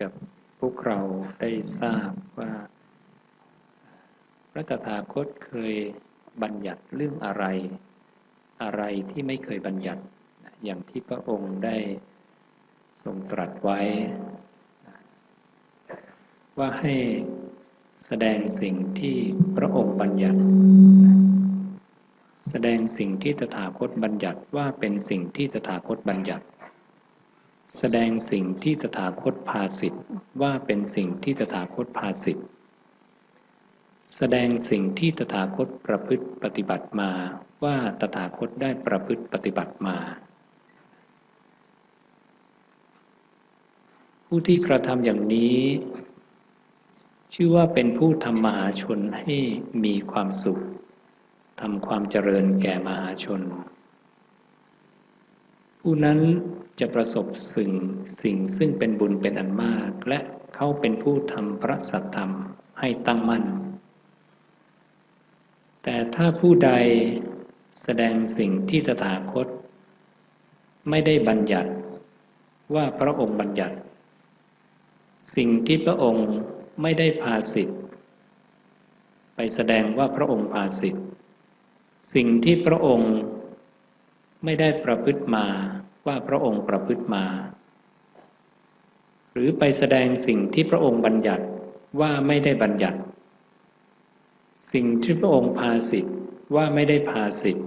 กับพวกเราได้ทราบว่า พระตถาคตเคยบัญญัติเรื่องอะไร อะไรที่ไม่เคยบัญญัติ อย่างที่พระองค์ได้ทรงตรัสไว้ ว่าให้แสดงสิ่งที่พระองค์บัญญัติ แสดงสิ่งที่ตถาคตบัญญัติว่าเป็นสิ่งที่ตถาคตบัญญัติ แสดงสิ่งที่ตถาคตพาสิทธ์ว่าเป็นสิ่งที่ตถาคตพาสิทธ์แสดงสิ่งที่ตถาคตประพฤติปฏิบัติมาว่าตถาคตได้ประพฤติปฏิบัติมา ผู้ที่กระทำอย่างนี้ ชื่อว่าเป็นผู้ทำมหาชนให้มีความสุขทำความเจริญแก่มหาชน ผู้นั้นจะประสบสิ่งสิ่งซึ่งเป็นบุญเป็นอันมาก และเขาเป็นผู้ทำพระสัตธรรมให้ตั้งมั่น แต่ถ้าผู้ใดแสดงสิ่งที่ตถาคต ไม่ได้บัญญัติว่าพระองค์บัญญัติ สิ่งที่พระองค์ไม่ได้พาสิทธิ์ไปแสดงว่าพระองค์พาสิทธิ์สิ่งที่พระองค์ ไม่ได้ประพฤติมาว่าพระองค์ประพฤติมา หรือไปแสดงสิ่งที่พระองค์บัญญัติว่าไม่ได้บัญญัติ สิ่งที่พระองค์พาสิทธิ์ว่าไม่ได้พาสิทธิ์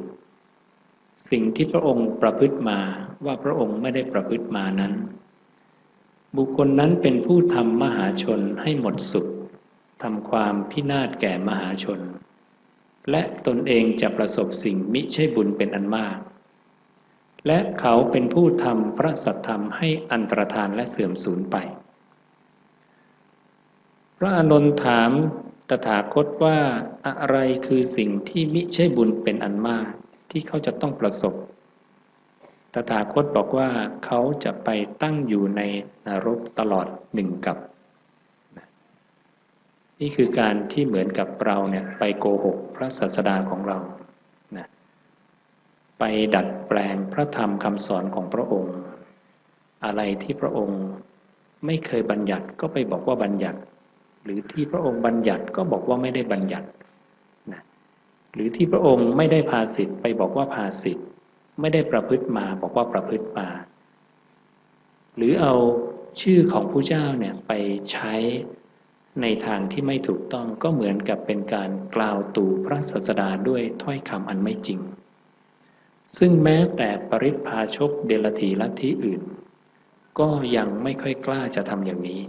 สิ่งที่พระองค์ประพฤติมาว่าพระองค์ไม่ได้ประพฤติมานั้น บุคคลนั้นเป็นผู้ทำมหาชนให้หมดสุดทำความพินาศแก่มหาชน และตนเองจะประสบสิ่งมิใช่บุญเป็นอันมาก และเขาเป็นผู้ทำพระสัทธรรมให้อันตรธานและเสื่อมสูญไป พระอานนท์ถามตถาคตว่าอะไรคือสิ่งที่มิใช่บุญเป็นอันมากที่เขาจะต้องประสบ ตถาคตบอกว่าเขาจะไปตั้งอยู่ในนรกตลอดหนึ่งกับ นี่คือการที่เหมือนกับเราเนี่ยไปโกหกพระศาสดาของเรา ไปดัดแปลงพระธรรมคำสอนของพระองค์ อะไรที่พระองค์ไม่เคยบัญญัติก็ไปบอกว่าบัญญัติ หรือที่พระองค์บัญญัติก็บอกว่าไม่ได้บัญญัตินะหรือที่พระองค์ไม่ได้พาสิทธิ์ไปบอกว่าพาสิทธิ์ไม่ได้ประพฤติมาบอกว่าประพฤติมา หรือเอาชื่อของผู้เจ้าเนี่ยไปใช้ในทางที่ไม่ถูกต้องก็เหมือนกับเป็นการกล่าวตู่พระศาสดาด้วยถ้อยคำอันไม่จริง ซึ่งแม้แต่ปริพาชกเดลทีลัทธิอื่น ก็ยังไม่ค่อยกล้าจะทำอย่างนี้